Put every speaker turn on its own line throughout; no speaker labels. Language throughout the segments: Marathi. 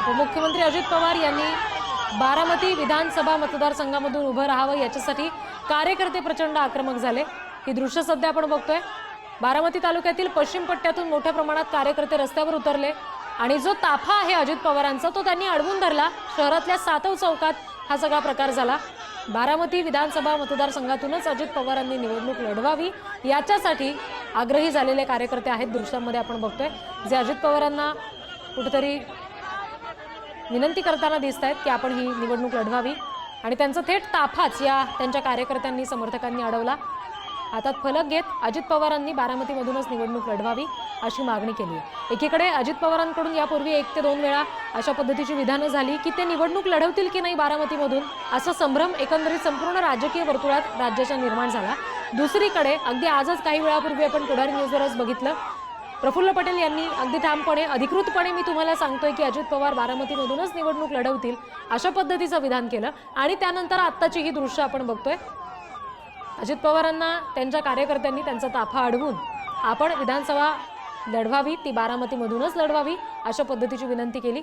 उपमुख्यमंत्री अजित पवार यांनी बारामती विधानसभा मतदारसंघामधून उभं राहावं याच्यासाठी कार्यकर्ते प्रचंड आक्रमक झाले. ही दृश्य सध्या आपण बघतोय. बारामती तालुक्यातील पश्चिम पट्ट्यातून मोठ्या प्रमाणात कार्यकर्ते रस्त्यावर उतरले आणि जो ताफा आहे अजित पवारांचा तो त्यांनी अडवून धरला. शहरातल्या सातव चौकात हा सगळा प्रकार झाला. बारामती विधानसभा मतदारसंघातूनच अजित पवारांनी निवडणूक लढवावी याच्यासाठी आग्रही झालेले कार्यकर्ते आहेत दृश्यांमध्ये आपण बघतोय. जे अजित पवारांना कुठेतरी विनंती करताना दिसत आहेत की आपण ही निवडणूक लढवावी. आणि त्यांचा थेट ताफाच या त्यांच्या कार्यकर्त्यांनी समर्थकांनी अडवला. हातात फलक घेत अजित पवारांनी बारामतीमधूनच निवडणूक लढवावी अशी मागणी केली. आहे एकीकडे अजित पवारांकडून यापूर्वी एक ते दोन वेळा अशा पद्धतीची विधानं झाली की ते निवडणूक लढवतील की नाही बारामतीमधून असा संभ्रम एकंदरीत संपूर्ण राजकीय वर्तुळात राज्याच्या निर्माण झाला. दुसरीकडे अगदी आजच काही वेळापूर्वी आपण पुढारी न्यूजवरच बघितलं प्रफुल्ल पटेल यांनी अगदी ठामपणे अधिकृतपणे मी तुम्हाला सांगतोय की अजित पवार बारामतीमधूनच निवडणूक लढवतील अशा पद्धतीचं विधान केलं आणि त्यानंतर आत्ताची ही दृश्य आपण बघतोय. अजित पवारांना त्यांच्या कार्यकर्त्यांनी त्यांचा ताफा अडवून आपण विधानसभा लढवावी ती बारामतीमधूनच लढवावी अशा पद्धतीची विनंती केली.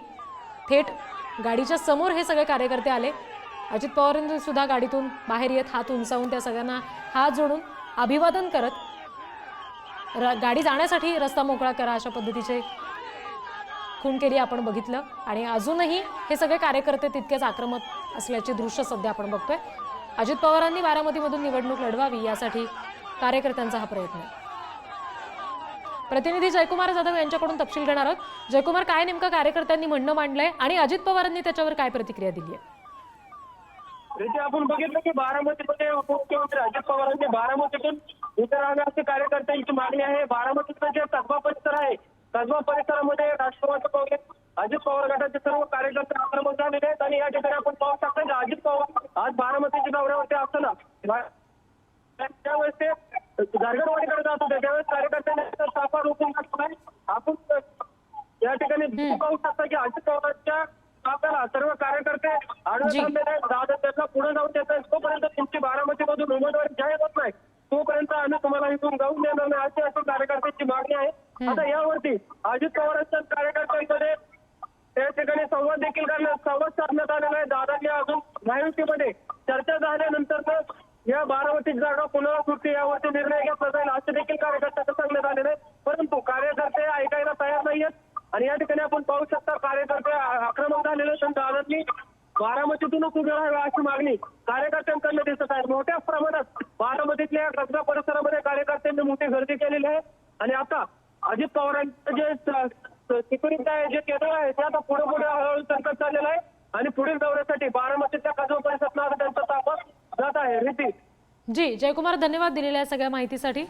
थेट गाडीच्या समोर हे सगळे कार्यकर्ते आले. अजित पवारांनी सुद्धा गाडीतून बाहेर येत हात उंचावून त्या सगळ्यांना हात जोडून अभिवादन करत र गाडी जाण्यासाठी रस्ता मोकळा करा अशा पद्धतीचे खून केली आपण बघितलं. आणि अजूनही हे सगळे कार्यकर्ते तितकेच आक्रमक असल्याचे दृश्य सध्या आपण बघतोय. अजित पवारांनी बारामतीमधून निवडणूक लढवावी यासाठी कार्यकर्त्यांचा हा प्रयत्न प्रतिनिधी जयकुमार जाधव यांच्याकडून तपशील घेणार आहोत. जयकुमार काय नेमकं कार्यकर्त्यांनी म्हणणं मांडलंय आणि अजित पवारांनी त्याच्यावर काय प्रतिक्रिया दिली आहे
इथे आपण बघितलं की बारामतीमध्ये उपमुख्यमंत्री अजित पवारांनी बारामतीतून उतर राहण्याची कार्यकर्त्यांची मागणी आहे. बारामतीचा जे कसबा परिसर आहे कसबा परिसरामध्ये राष्ट्रवादी काँग्रेस अजित पवार गटाचे सर्व कार्यकर्ते आक्रमक झालेले आहेत आणि या ठिकाणी आपण पाहू शकता की अजित पवार आज बारामतीच्या दौऱ्यावरती असताना त्यावेळेस ते गारगडवाडीकडे जात होते. त्यावेळेस कार्यकर्त्यांनी ताफा रोखून आपण या ठिकाणी पाहू शकता की अजित पवारांच्या ताफ्याला सर्व कार्यकर्ते. थांबलेले आहेत. दादा त्यांना पुढे जाऊन देत आहेत. तोपर्यंत तुमची बारामतीमधून उमेदवारी जाहीर होत नाही. तोपर्यंत आम्ही तुम्हाला इथून जाऊन देणार नाही. अशी असं कार्यकर्त्यांची मागणी आहे. आता यावरती अजित पवारांच्या कार्यकर्त्यांमध्ये त्या ठिकाणी संवाद देखील करण्यात संवाद साधण्यात आलेला आहे. दादांनी अजून माहितीमध्ये चर्चा झाल्यानंतर या बारामती जागा सुट्टी यावरती निर्णय घेतला जाईल असे देखील कार्यकर्त्यांना सांगण्यात आलेले आहे परंतु कार्यकर्ते ऐकायला तयार नाहीयेत आणि या ठिकाणी आपण पाहू शकता कार्यकर्ते आ- आक्रमक झालेले बारामतीतूनच उभे अशी मागणी कार्यकर्त्यांकडनं दिसत आहे. मोठ्या प्रमाणात बारामतीतल्या कसबा परिसरामध्ये कार्यकर्त्यांनी मोठी गर्दी केलेली आहे. आणि आता अजित पवारांचं जे सिक्युरिटी आहे जे केंद्र आहे ते आता पुढे पुढे हळूहळू संकट चाललेलं आहे. आणि पुढील दौऱ्यासाठी बारामतीच्या कसबा परिसरात त्यांचा ताफा जात आहे. रीती
जी जयकुमार धन्यवाद दिलेल्या सगळ्या माहितीसाठी.